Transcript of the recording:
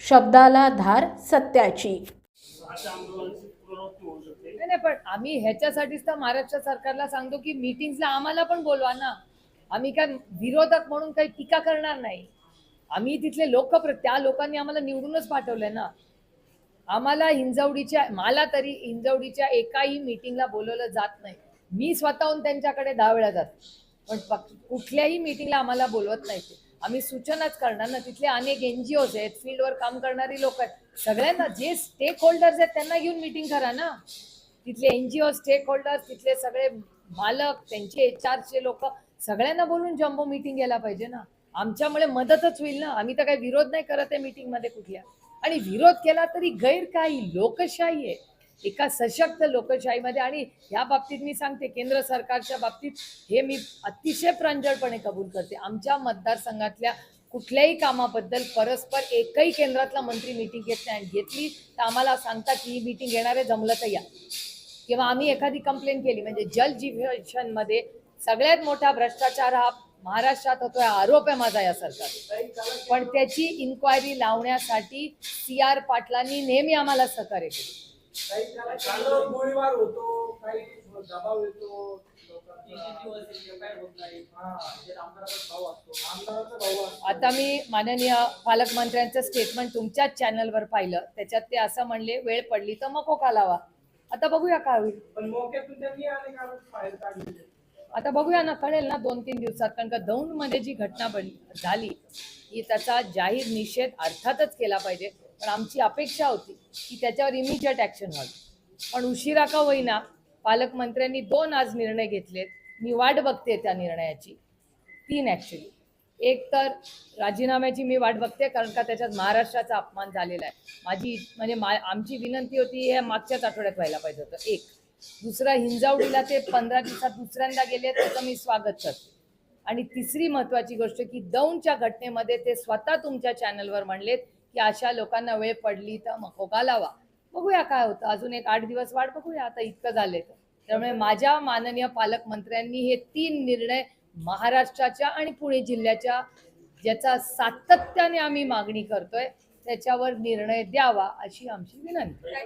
शब्दाला धार सत्याची. नाही नाही पण आम्ही ह्याच्यासाठीच तर महाराष्ट्र सरकारला सांगतो की मीटिंगला आम्हाला पण बोलवा ना. आम्ही काय विरोधक म्हणून काही टीका करणार नाही. आम्ही तिथले लोकप्र त्या लोकांनी आम्हाला निवडूनच पाठवलंय ना. आम्हाला हिंजवडीच्या मला तरी हिंजवडीच्या एकाही मीटिंगला बोलवलं जात नाही. मी स्वतःहून त्यांच्याकडे दहा वेळा जाते. पण कुठल्याही मीटिंगला आम्हाला बोलवत नाही ते. आम्ही सूचनाच करणार ना तिथले अनेक एनजीओज आहेत फील्डवर काम करणारी लोक आहेत. सगळ्यांना जे स्टेक होल्डर्स आहेत त्यांना घेऊन मीटिंग करा ना. तिथले एनजीओ स्टेक होल्डर्स तिथले सगळे मालक त्यांचे एच आरचे लोक सगळ्यांना बोलून जम्बो मीटिंग घ्यायला पाहिजे ना. आमच्यामुळे मदतच होईल ना. आम्ही तर काही विरोध नाही करत आहे मिटिंगमध्ये कुठल्या. आणि विरोध केला तरी गैर काही लोकशाही आहे. एका सशक्त लोकशाहीमध्ये. आणि या बाबतीत मी सांगते केंद्र सरकारच्या बाबतीत हे मी अतिशय प्रांजळपणे कबूल करते. आमच्या मतदारसंघातल्या कुठल्याही कामाबद्दल परस्पर एकही केंद्रातला मंत्री मीटिंग घेत नाही. घेतली तर आम्हाला सांगतात की ही मीटिंग घेणारे जमलं तर या. किंवा आम्ही एखादी कंप्लेंट केली म्हणजे जल जीवनमध्ये सगळ्यात मोठा भ्रष्टाचार हा महाराष्ट्रात होतोय हा आरोप आहे माझा या सरकार पण त्याची इन्क्वायरी लावण्यासाठी सी आर पाटलांनी नेहमी आम्हाला सहकार्य केले. काही त्याला कानावर गोळीबार होतो काही दबाव येतो आमदाराचा भाऊ असतो आता मी माननीय पालकमंत्र्यांचं स्टेटमेंट तुमच्याच चॅनलवर पाहिलं. त्याच्यात ते असं म्हणले वेळ पडली तर मग कोका लावा? आता बघूया काय होईल. पण मोक्यातून त्यांनी अनेक आरोप बाहेर काढलेले. आता बघूया ना कळेल ना दोन तीन दिवसात. कारण का दौंडमध्ये जी घटना बन- झाली की त्याचा जाहीर निषेध अर्थातच केला पाहिजे. पण आमची अपेक्षा होती की त्याच्यावर इमिजिएट ऍक्शन व्हावी. पण उशिरा का होईना पालकमंत्र्यांनी दोन आज निर्णय घेतलेत. मी वाट बघते त्या निर्णयाची. तीन ॲक्च्युली एक तर राजीनाम्याची मी वाट बघते कारण का त्याच्यात महाराष्ट्राचा अपमान झालेला आहे. माझी म्हणजे मा आमची विनंती होती हे मागच्याच आठवड्यात व्हायला पाहिजे होतं. एक. दुसरा हिंजावडीला ते पंधरा दिवसात दुसऱ्यांदा गेले त्याचं मी स्वागत करते. आणि तिसरी महत्वाची गोष्ट की दौंडच्या घटनेमध्ये ते स्वतः तुमच्या चॅनलवर म्हणलेत की अशा लोकांना वेळ पडली तर मकोका लावा. बघूया काय होतं. अजून एक आठ दिवस वाट बघूया. आता इतकं झालंय तर. त्यामुळे माझ्या माननीय पालकमंत्र्यांनी हे तीन निर्णय महाराष्ट्राच्या आणि पुणे जिल्ह्याच्या ज्याचा सातत्याने आम्ही मागणी करतोय त्याच्यावर निर्णय द्यावा अशी आमची विनंती.